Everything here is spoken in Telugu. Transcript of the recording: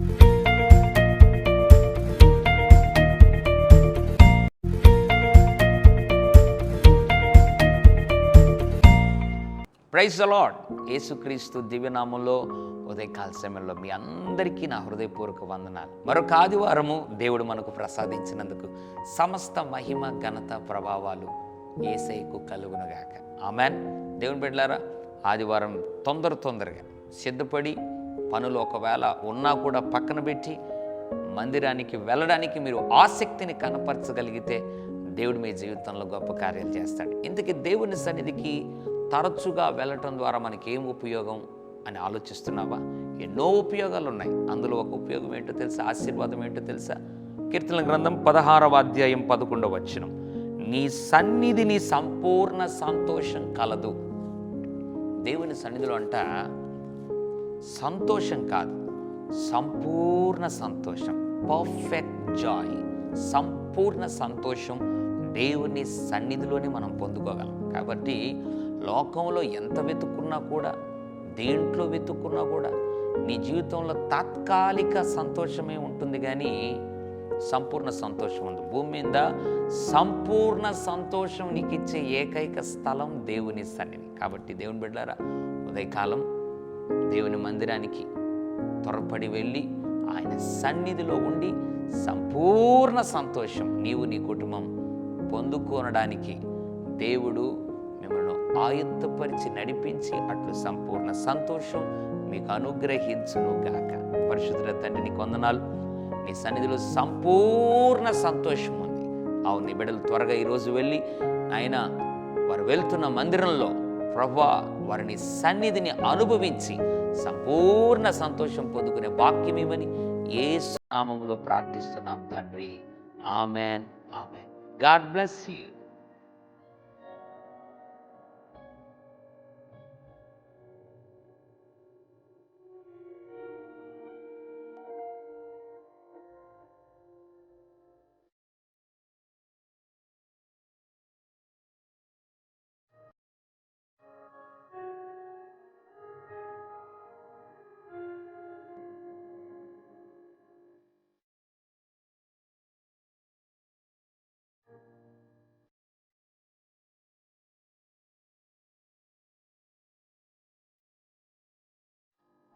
ప్రైజ్ అలాడ్ యేసుక్రీస్తు దివ్యనామంలో ఉదయకాల సమయంలో మీ అందరికీ నా హృదయపూర్వక వందనాలు. మరొక ఆదివారము దేవుడు మనకు ప్రసాదించినందుకు సమస్త మహిమ ఘనత ప్రభావాలు ఏసైకు కలుగునుగాక. ఆమెన్. దేవుని బిడ్డలారా ఆదివారం తొందర తొందరగా సిద్ధపడి పనులు ఒకవేళ ఉన్నా కూడా పక్కన పెట్టి మందిరానికి వెళ్ళడానికి మీరు ఆసక్తిని కనపరచగలిగితే దేవుడు మీ జీవితంలో గొప్ప కార్యాలు చేస్తాడు. ఇంతకీ దేవుని సన్నిధికి తరచుగా వెళ్ళటం ద్వారా మనకి ఏం ఉపయోగం అని ఆలోచిస్తున్నావా? ఎన్నో ఉపయోగాలు ఉన్నాయి. అందులో ఒక ఉపయోగం ఏంటో తెలుసా? ఆశీర్వాదం ఏంటో తెలుసా? కీర్తన గ్రంథం పదహారవ అధ్యాయం పదకొండవ వచనం. నీ సన్నిధిని సంపూర్ణ సంతోషం కలదు. దేవుని సన్నిధిలో అంట సంతోషం కాదు. సంపూర్ణ సంతోషం. పర్ఫెక్ట్ జాయ్ సంపూర్ణ సంతోషం దేవుని సన్నిధిలోనే మనం పొందుకోగలం. కాబట్టి లోకంలో ఎంత వెతుక్కున్నా కూడా దేంట్లో వెతుక్కున్నా కూడా నీ జీవితంలో తాత్కాలిక సంతోషమే ఉంటుంది కానీ సంపూర్ణ సంతోషం ఉంది భూమి మీద సంపూర్ణ సంతోషం నీకు ఇచ్చే ఏకైక స్థలం దేవుని సన్నిధి. కాబట్టి దేవుని బిడ్డారా ఉదయకాలం దేవుని మందిరానికి త్వరపడి వెళ్ళి ఆయన సన్నిధిలో ఉండి సంపూర్ణ సంతోషం నీవు నీ కుటుంబం పొందుకోనడానికి దేవుడు మిమ్మల్ని ఆయుత్తపరిచి నడిపించి అట్లు సంపూర్ణ సంతోషం మీకు అనుగ్రహించును గాక. పరిశుద్ధుల తండ్రి నీ కొందనాలు నీ సన్నిధిలో సంపూర్ణ సంతోషం ఉంది. అవును నీ బిడ్డలు త్వరగా ఈరోజు వెళ్ళి ఆయన వారు వెళ్తున్న మందిరంలో ప్రభా వారిని సన్నిధిని అనుభవించి సంపూర్ణ సంతోషం పొందుకునే వాక్యం ఇవ్వని ఏ నామములో ప్రార్థిస్తున్నాం తండ్రి. Amen amen. God bless you.